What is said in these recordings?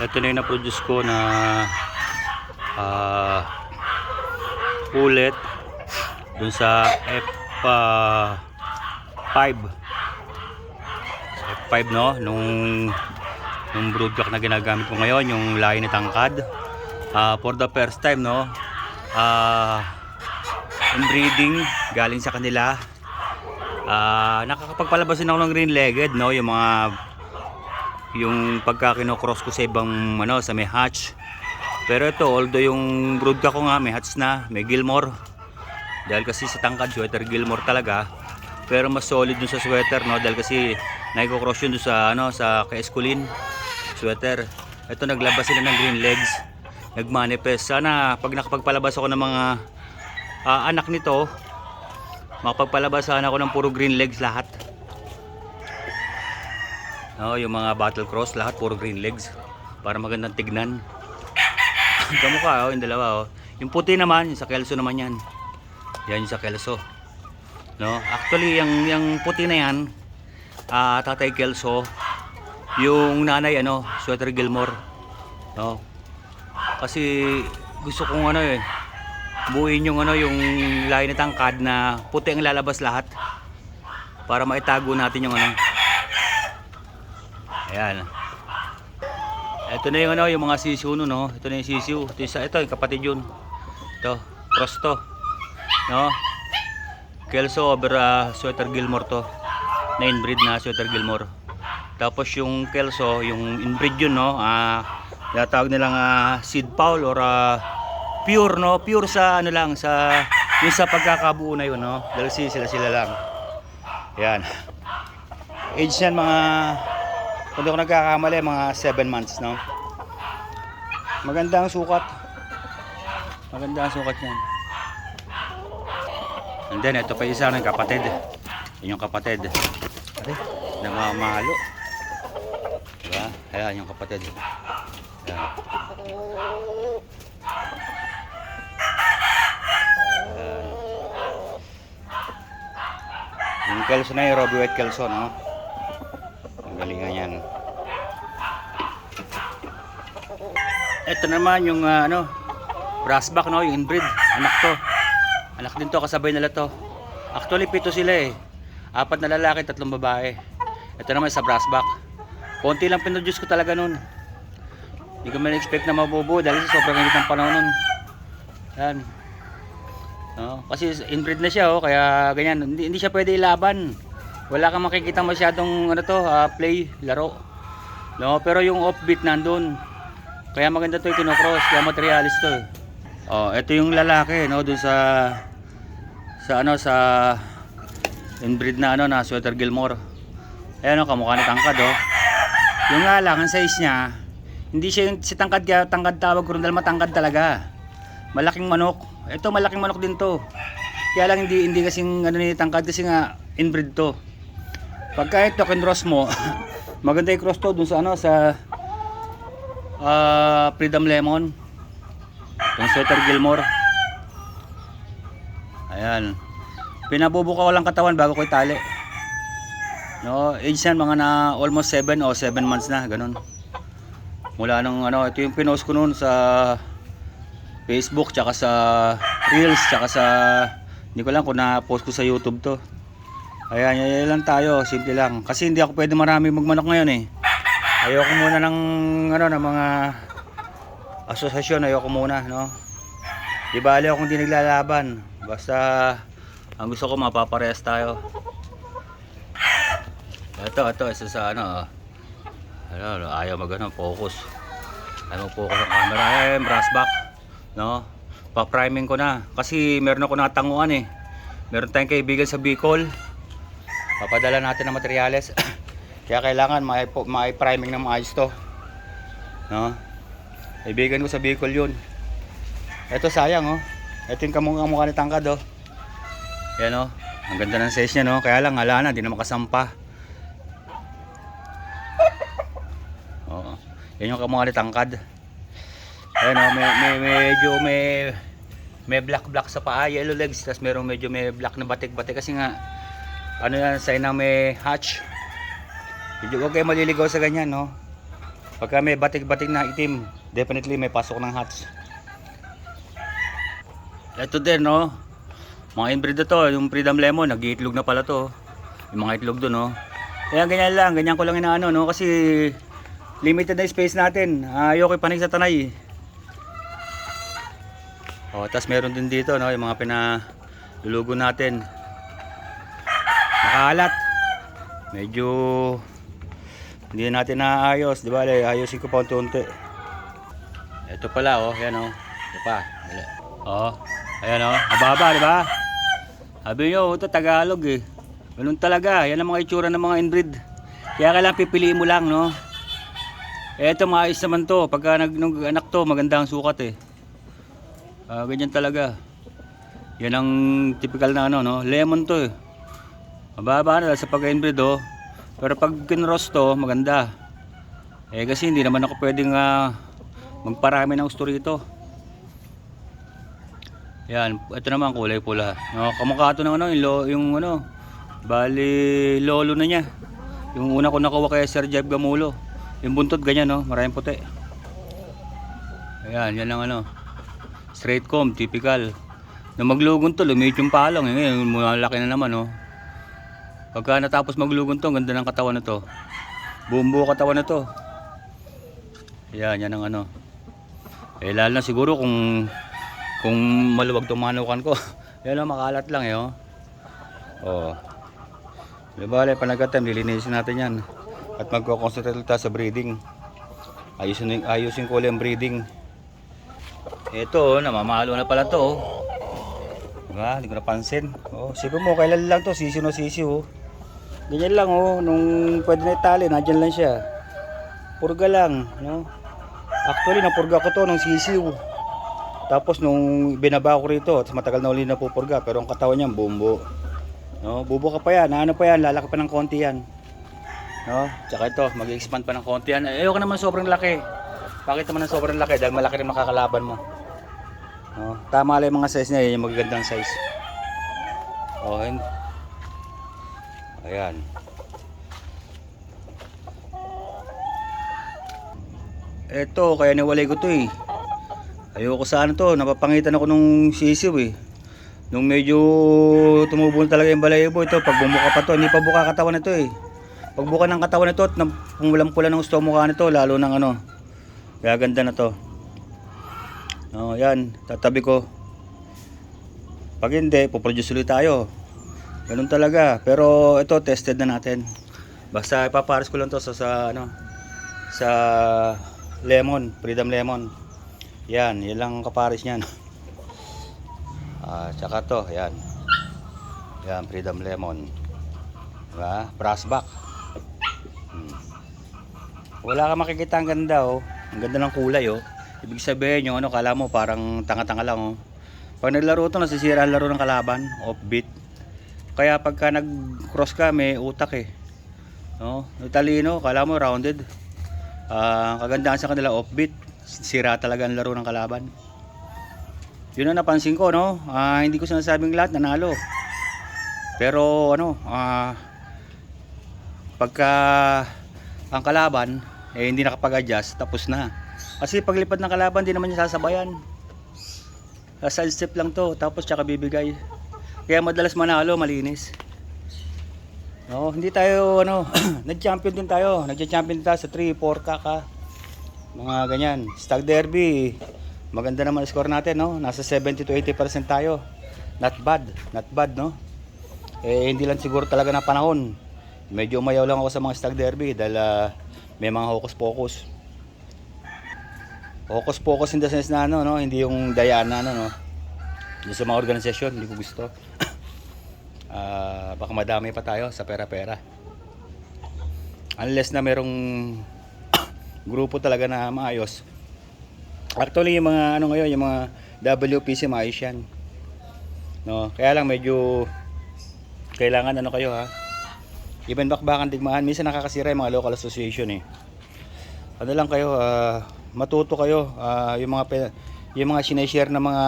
ito na yung na-produce ko na ah ulit dun sa F5 F5 no? Nung nung broodcock na ginagamit ko ngayon yung lahi ni tangkad. Ah, for the first time no? Ah breeding galing sa kanila. Ah, nakakapagpalabas din ako ng green legged no? Yung mga yung pagka kinocross ko sa ibang ano sa may hatch. Pero ito although yung brood ko nga may hatch na may Gilmore. Dahil kasi sa tangkad sweater Gilmore talaga. Pero mas solid dun sa sweater no? Dahil kasi naiko-cross yun dun sa ano sa Kaeskulin sweater. Ito naglabas sila ng green legs. Nagmanifest. Sana pag nakapagpalabas ako ng mga ah, anak nito makapagpalabas sana ako ng puro green legs lahat no, yung mga battle cross lahat puro green legs. Para magandang tignan. Kamukha oh, yung dalawa oh. yung puti naman yung sa Kelso naman yan. Yan yung sa Kelso. No actually yung yung puti na yan ah tatay Kelso yung nanay ano Sweater Gilmore. No? Kasi gusto kong ano eh buuin yung ano yung lahi na tangkad na puti ang lalabas lahat. Para maitago natin yung ano ayan. Ito na yung ano yung mga sisiu no, no? Ito na yung sisiu ito, yung, ito yung kapatid yun. Ito cross to no? Kelso over ah, Sweater Gilmore to. Na inbreed na Sweater Gilmore. Tapos yung Kelso yung inbreed yun no? Ah tinatawag nilang ah, seed fowl or ah, pure no? Pure sa ano lang sa yung sa pagkakabuo na yun no? Dahil si- sila sila lang. Yan age yan mga kung ako nagkakamali mga 7 months no? Maganda ang sukat. Maganda ang sukat yan. And then ito pa isa ng kapatid. Yun yung kapatid. Pare, namamalo. Diba? Ayan yung kapatid. Yan Yung Kelso na yung Robbie White Kelso, no? Galingan yan. Ito naman yung ah, ano, brassback, no? Yung inbreed. Anak to. Anak din to, kasabay nila to. Actually, pito sila eh. Apat na lalaki, tatlong babae. Ito naman sa brassback. Konti lang pinroduce ko talaga nun. Hindi ko man expect na mabubuo dahil sa sobrang init ng panahon nun. Yan. No, kasi inbreed na siya oh, kaya ganyan. Hindi, hindi siya pwede ilaban. Wala kang makikita masyadong ano to, ah, play, laro. No, pero yung offbeat nandun. Kaya maganda to yung kinocross, kaya materialis to. Oh, ito yung lalaki no dun sa sa ano sa inbreed na ano na Sweater Gilmore. Ayan oh, kamukha ni tangkad oh. Yung lang, ang size niya, hindi siya yung si tangkad kaya tangkad tawag ko matangkad talaga. Malaking manok. Ito malaking manok din to. Kaya lang hindi hindi kasing ano ni tangkad kasi nga inbreed to. Pagka ito kinross mo, maganda yung cross to dun sa ano sa ah Freedom Lemon. Yung Sweater Gilmore. Ayan. Pinabubuka ko lang katawan bago ko itali. No, age yan mga na almost 7 o 7 months na, ganun. Mula nung ano, ito yung pinost ko noon sa Facebook tsaka sa Reels tsaka sa hindi ko lang kung na-post ko sa YouTube to. Ayan, yan, yan lang tayo, simple lang. Kasi hindi ako pwede marami magmanok ngayon eh. Ayoko muna ng ano ng mga asosasyon, ayoko muna, no. Di bali ako hindi naglalaban. Basta ang gusto ko mapaparehas tayo. Ito, ito, isa sa ano, ah. ano, ayaw mag ano, focus. Ayaw mag-focus ang camera. Ayan, brass back. No? Pa-priming ko na. Kasi meron ako natanguan eh. Meron tayong kaibigan sa Bicol. Papadala natin ng materyales. Kaya kailangan may, may priming ng maayos to. No? Kaibigan ko sa Bicol yun. Ito sayang oh. Ito yung kamukha mukha ni Tangkad oh. Yan oh. Ang ganda ng size niya no. Kaya lang hala na, di na makasampa. Oo. Yan yung kamukha ni Tangkad. Ayan oh, may, may, medyo may may black black sa paa, yellow legs, tapos merong medyo may black na batik-batik kasi nga ano yan, sign na may hatch. Medyo huwag kayo maliligaw sa ganyan, no? Pagka may batik-batik na itim, definitely may pasok ng hats. Ito din, no? Mga inbreed to, yung Freedom Lemon, nag-iitlog na pala to. Yung mga itlog doon, no? Kaya ganyan lang, ganyan ko lang inaano, no? Kasi limited na space natin. Ayoko panig sa tanay. Oh, tapos meron din dito, no? Yung mga pinalulugo natin. Makalat. Medyo hindi natin naayos, di ba? Ayusin ko pa unti-unti. Ito pala, oh, yan oh. Ito pa. Dali. Oh, ayan oh, mababa, di ba? Sabi nyo, ito Tagalog eh. Ganun talaga, yan ang mga itsura ng mga inbreed. Kaya kailangan pipiliin mo lang, no? Eto, maayos naman to. Pagka nag, nung anak to, maganda ang sukat eh. Ah, ganyan talaga. Yan ang typical na ano, no? Lemon to eh. Mababa na sa pag-inbreed oh. Pero pag kinross to, maganda. Eh kasi hindi naman ako pwedeng ah, magparami ng gusto rito. Yan, ito naman kulay pula. No, kamukha to ng ano, yung, yung ano, bali lolo na niya. Yung una ko nakuha kay Sir Jeff Gamulo. Yung buntot ganyan no, maraming puti. Ayan, yan ang ano. Straight comb, typical. Na maglugon to, lumiit yung palong. Ngayon, malaki na naman no. Pagka natapos maglugon to, ang ganda ng katawan na to. Buong buo katawan na to. Yan, yan ang ano. Eh, lalo na siguro kung kung maluwag tong manukan ko. yan o, makalat lang eh, oh. Oh. Di ba, panagatam, lilinisin natin yan. At magko-concentrate tayo sa breeding. Ayusin, ayusin ko ulit ang breeding. Ito, oh, namamalo na pala to, oh. Diba? Hindi ko napansin. Oh, sipin mo, kailan lang to, sisi no sisi, oh. Ganyan lang, oh. Nung pwede na itali, nandyan lang siya. Purga lang, no? Actually, napurga ko to nung sisiw. Tapos nung binaba ko rito, at matagal na uli na pupurga, pero ang katawan niya bumbo. No, bubo ka pa yan, ano pa yan, lalaki pa ng konti yan. No? Tsaka ito, mag-expand pa ng konti yan. Eh, Ayoko naman sobrang laki. Bakit naman ng sobrang laki? Dahil malaki rin makakalaban mo. No? Tama lang yung mga size niya, yun yung magagandang size. Oh, yun. Ayan. Eto, kaya niwalay ko to eh. Ayoko sa ano to, napapangitan ako nung sisiw eh. Nung medyo tumubo na talaga yung balayibo ito, pag bumuka pa to, hindi pa buka katawan nito eh. Pag buka ng katawan nito at pumulang pula ng gusto mukha nito, lalo ng ano, gaganda na to. Oh, yan, tatabi ko. Pag hindi, puproduce ulit tayo. Ganun talaga. Pero ito, tested na natin. Basta ipapares ko lang to sa, sa ano, sa lemon, freedom lemon. Yan, yan lang ang kapares niyan. Ah, tsaka to, yan. Yan, freedom lemon. Diba? Brass. Hmm. Wala ka makikita ang ganda oh. Ang ganda ng kulay oh. Ibig sabihin yung ano, kala mo parang tanga-tanga lang oh. Pag naglaro to, nasisira ang laro ng kalaban, offbeat. Kaya pagka nag-cross ka, may utak eh. No? Talino, kala mo rounded. Ah, kagandahan sa kanila offbeat. Sira talaga ang laro ng kalaban. Yun ang napansin ko, no? Ah, hindi ko sinasabing lahat nanalo. Pero ano, ah pagka ang kalaban eh hindi nakapag-adjust, tapos na. Kasi paglipad ng kalaban, di naman niya sasabayan. Side step lang to, tapos tsaka bibigay. Kaya madalas manalo, malinis. No, hindi tayo ano, nag-champion din tayo. Nag-champion din tayo sa 3, 4 kaka. Mga ganyan. Stag Derby, maganda naman score natin, no? Nasa 70 to 80% tayo. Not bad, not bad, no? Eh hindi lang siguro talaga na panahon. Medyo umayaw lang ako sa mga Stag Derby dahil ah, may mga hocus pocus. Hocus pocus in the sense na ano, no? Hindi yung dayaan na ano, no? Yung sa mga organisasyon, hindi ko gusto. Ah, baka madami pa tayo sa pera-pera. Unless na merong grupo talaga na maayos. Actually, yung mga ano ngayon, yung mga WPC maayos yan. No, kaya lang medyo kailangan ano kayo ha. Even bakbakan digmaan, minsan nakakasira yung mga local association eh. Ano lang kayo, ah, matuto kayo ah, yung mga yung mga sineshare na mga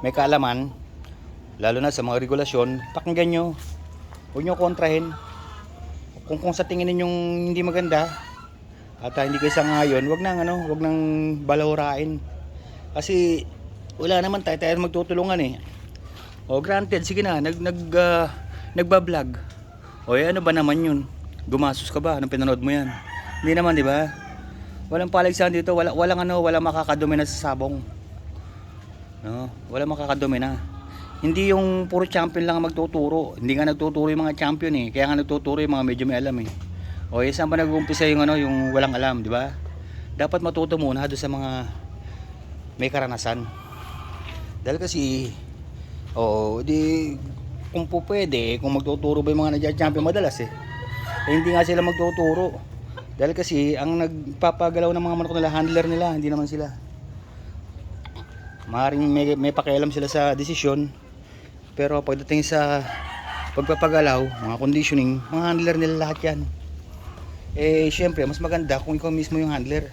may kaalaman lalo na sa mga regulasyon, pakinggan nyo. Huwag nyo kontrahin. Kung, kung sa tingin ninyong hindi maganda, At ah, hindi kayo sa ngayon, wag nang ano, wag nang balawrain. Kasi wala naman tayo tayo magtutulungan eh. O granted, sige na, nag nag ah, nagba-vlog. O eh, ano ba naman 'yun? Gumasos ka ba? Anong pinanood mo 'yan? Hindi naman, di ba? Walang paligsahan dito, wala walang ano, wala makakadumi na sa sabong. No, wala makakadumi na. Hindi yung puro champion lang ang magtuturo. Hindi nga nagtuturo yung mga champion eh. Kaya nga nagtuturo yung mga medyo may alam eh. O eh, saan ba nag-uumpisa yung ano, yung walang alam, di ba? Dapat matuto muna doon sa mga may karanasan. Dahil kasi, o di, kung po pwede, kung magtuturo ba yung mga nagja-champion madalas eh. eh. hindi nga sila magtuturo. Dahil kasi, ang nagpapagalaw ng mga manok nila, handler nila, hindi naman sila. Maaaring may, may pakialam sila sa desisyon. Pero pagdating sa pagpapagalaw, mga conditioning, mga handler nila lahat yan. Eh, syempre, mas maganda kung ikaw mismo yung handler.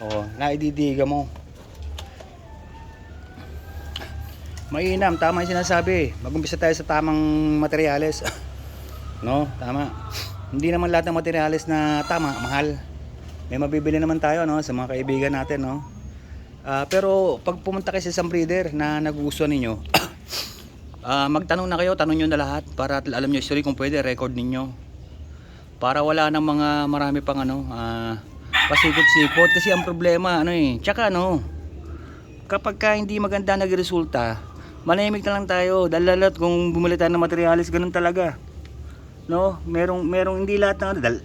Oo, naididiga mo. Mainam, tama yung sinasabi. Mag-umpisa tayo sa tamang materyales. no, tama. Hindi naman lahat ng materyales na tama, mahal. May mabibili naman tayo no sa mga kaibigan natin no. Ah, pero pag pumunta kayo sa isang breeder na nagugustuhan ninyo, ah, magtanong na kayo, tanong nyo na lahat para alam nyo history kung pwede, record ninyo. Para wala nang mga marami pang ano, ah, pasikot-sikot kasi ang problema ano eh. Tsaka ano, kapag ka hindi maganda nagresulta, manahimik na lang tayo. Dalalat kung bumili tayo ng materialis, ganun talaga. No, merong merong hindi lahat ng ano, dal,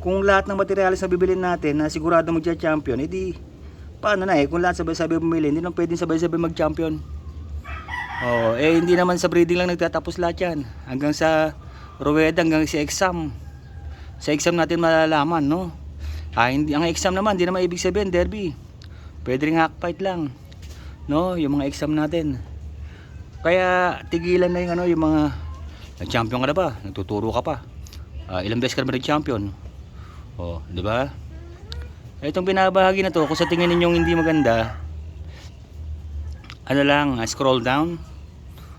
kung lahat ng materialis na bibilin natin na sigurado magcha-champion, edi paano na eh kung lahat sabay-sabay bumili, hindi naman pwedeng sabay-sabay mag-champion. Oh, eh hindi naman sa breeding lang nagtatapos lahat 'yan. Hanggang sa ruweda, hanggang sa exam. Sa exam natin malalaman, no? Ah, hindi ang exam naman, hindi naman ibig sabihin derby. Pwede ring hackfight lang. No, yung mga exam natin. Kaya tigilan na yung ano, yung mga nag-champion ka na ba? Nagtuturo ka pa. Ah, ilang beses ka na ba nag-champion? Oh, di ba? Itong binabahagi na to, kung sa tingin ninyong hindi maganda, ano lang, ah, scroll down,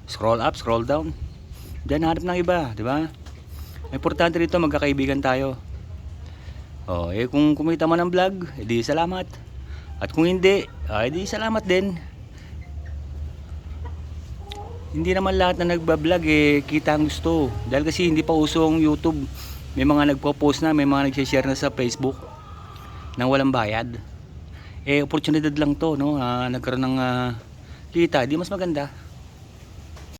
scroll up, scroll down. Diyan hanap ng iba, di ba? Importante rito magkakaibigan tayo. Oh, eh kung kumita mo ng vlog, edi salamat. At kung hindi, ah, edi salamat din. Hindi naman lahat na nagba-vlog eh kita ang gusto. Dahil kasi hindi pa uso ang YouTube. May mga nagpo-post na, may mga nag-share na sa Facebook nang walang bayad. Eh opportunity lang to, no? Ah, nagkaroon ng ah, kita, di mas maganda.